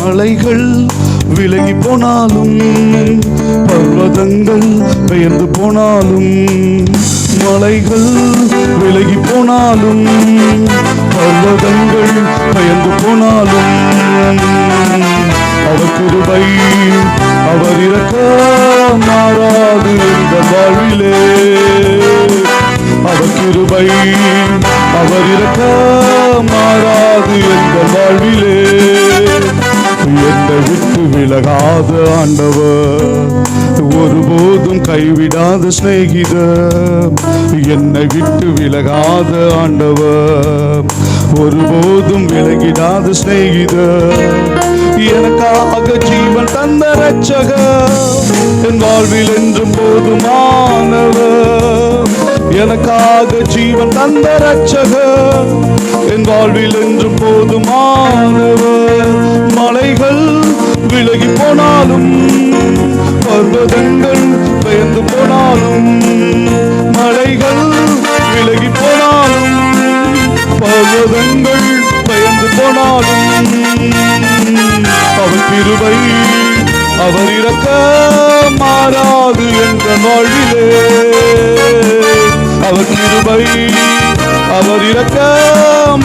மலைகள் விலகி போனாலும் பர்வதங்கள் பெயர்ந்து போனாலும் மலைகள் விலகி போனாலும் பர்வதங்கள் பெயர்ந்து போனாலும். அவர் கிருபை அவர் இறக்க மாறாது இந்த வாழ்விலே அவர் கிருபை அவர் இறக்க மாறாது இந்த வாழ்விலே என்னை விட்டு விலகாத ஆண்டவர் ஒருபோதும் கைவிடாத சிநேகிதர். என்னை விட்டு விலகாத ஆண்டவர் ஒருபோதும் விலகிடாத சிநேகிதர் எனக்காக ஜீவன் தந்த ரச்சக என் வாழ்வில் என்றும் போதுமானவர் எனக்காக ஜீவன் தந்த ரச்சக என் வாழ்வில் என்றும் போதுமானவர் மலைகள் விலகி போனாலும் பர்வதங்கள் பர்வதங்கள் பெயர்ந்து போனாலும் அவர் திருவை அவர் இறக்க மாறாது என்ற வாழ்விலே அவர் திருவை அவர் இறக்க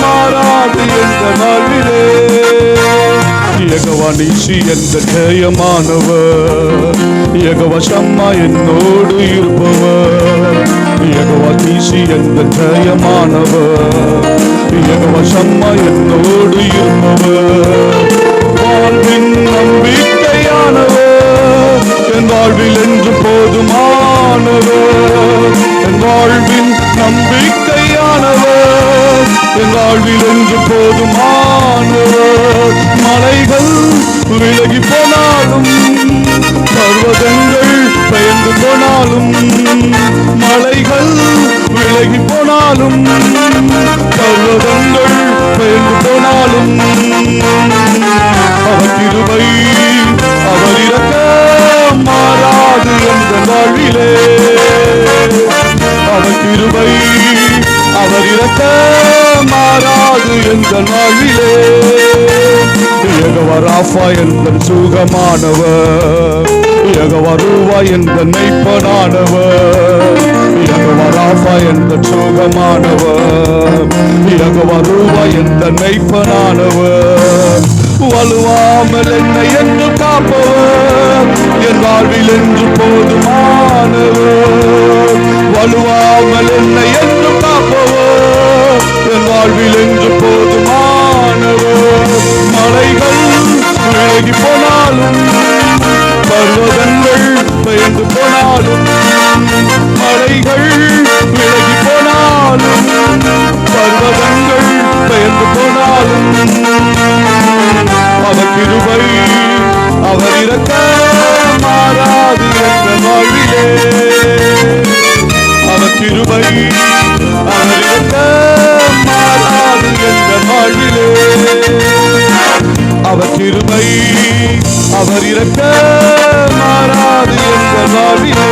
மாறாது என்ற வாழ்விலே யகவானிஷி என்ற ஜெயமானவர். யகவசம்மா என்னோடு இருப்பவர். யகவானிஷி என்ற ஜெயமானவர். யகவசம்மா என்னோடு இருப்பவர் வாழ்வின் நம்பிக்கையானவர் என் வாழ்வில் என்று போதுமானவர் என் வாழ்வின் நம்பிக்கையானவர். என் வாழ்வில் என்று போதுமானவர் மலைகள் விலகி போனாலும் பர்வதங்கள் பெயர்ந்து போனாலும் மலைகள் விலகி போனாலும் வாழ்விலே அவர் திருவை அவர் இறக்க மாறாது என்ற நாளிலே. யகவராஃபா என்ற சுகமானவர். யகவருவா என்ற மெய்ப்பனானவர் யகவராஃபா என்ற சுகமானவர். யகவருவா என்ற மெய்ப்பனானவர் வலுவாமல் என்னை என்று காப்பவர். என் வாழ்வில் என்று போதுமா போதுமானவர் வலுவாமல் என்னை என்று காப்பவர். என் வாழ்வில் என்று போதுமானவர் மலைகள் விலகி போனாலும் பர்வதங்கள் பெயர்ந்து போனாலும் மலைகள் விலகி போனாலும் பர்வதங்கள் பெயர்ந்து போனாலும் அவர் கிருபை அவர் இறக்க அவர் கிருபை அவர் இறக்க மாறாது என்ற வாழ்விலே. அவர் கிருபை அவர் இறக்க மாறாது என்ற வாழ்விலே.